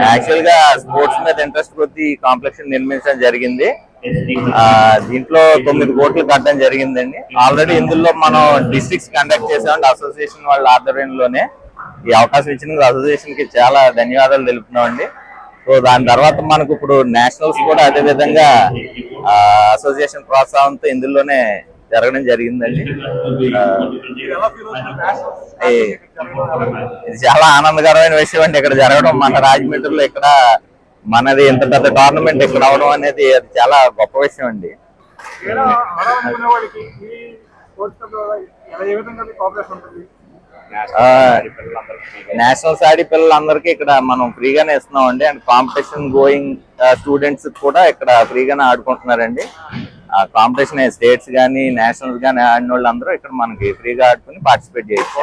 యాక్చువల్గా స్పోర్ట్స్ మీద ఇంట్రెస్ట్ కొద్ది కాంప్లెక్స్ నిర్మించడం జరిగింది. ఆ, దీంట్లో తొమ్మిది కోట్లు కట్టడం జరిగిందండి. ఆల్రెడీ ఇందులో మనం డిస్ట్రిక్ట్స్ కండక్ట్ చేసామండి అసోసియేషన్ వాళ్ళ ఆధ్వర్యంలోనే. ఈ అవకాశం ఇచ్చిన అసోసియేషన్కి చాలా ధన్యవాదాలు తెలుపుతున్నామండి. సో దాని తర్వాత మనకు ఇప్పుడు నేషనల్స్ కూడా అదే విధంగా అసోసియేషన్ ప్రోత్సాహంతో ఇందులోనే జరగడం జరిగిందండి. ఇది చాలా ఆనందకరమైన విషయం అండి ఇక్కడ జరగడం. మన రాజమండ్రిలో ఇక్కడ మనది ఇంత పెద్ద టోర్నమెంట్ ఇక్కడ అవడం అనేది అది చాలా గొప్ప విషయం అండి. నేషనల్స్ ఆడి పిల్లలందరికీ ఇక్కడ మనం ఫ్రీగానే ఇస్తున్నాం అండి అండ్ కాంపిటీషన్ గోయింగ్ స్టూడెంట్స్ కూడా ఇక్కడ ఫ్రీగానే ఆడుకుంటున్నారండి. కాంపిటీషన్ స్టేట్స్ కానీ నేషనల్స్ కానీ ఆడిన వాళ్ళందరూ ఇక్కడ మనకి ఫ్రీగా ఆడుకుని పార్టిసిపేట్ చేయొచ్చు.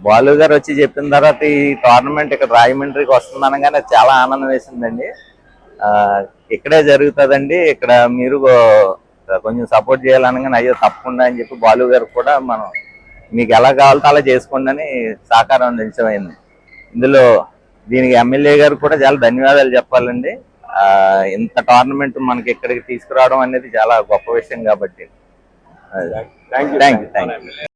బాలు గారు వచ్చి చెప్పిన తర్వాత ఈ టోర్నమెంట్ ఇక్కడ రాజమండ్రికి వస్తుంది అనగానే చాలా ఆనందం వేసిందండి. ఆ, ఇక్కడే జరుగుతుందండి. ఇక్కడ మీరు కొంచెం సపోర్ట్ చేయాలనగానే అయ్యో తప్పకుండా అని చెప్పి బాలు గారు కూడా మనం మీకు ఎలా కావాలో అలా చేసుకోండి అని సహకారం అందించమైంది ఇందులో దీనికి ఎమ్మెల్యే గారు కూడా చాలా ధన్యవాదాలు చెప్పాలండి. ఆ, ఇంత టోర్నమెంట్ మనకి ఇక్కడికి తీసుకురావడం అనేది చాలా గొప్ప విషయం కాబట్టి. Thank you thank you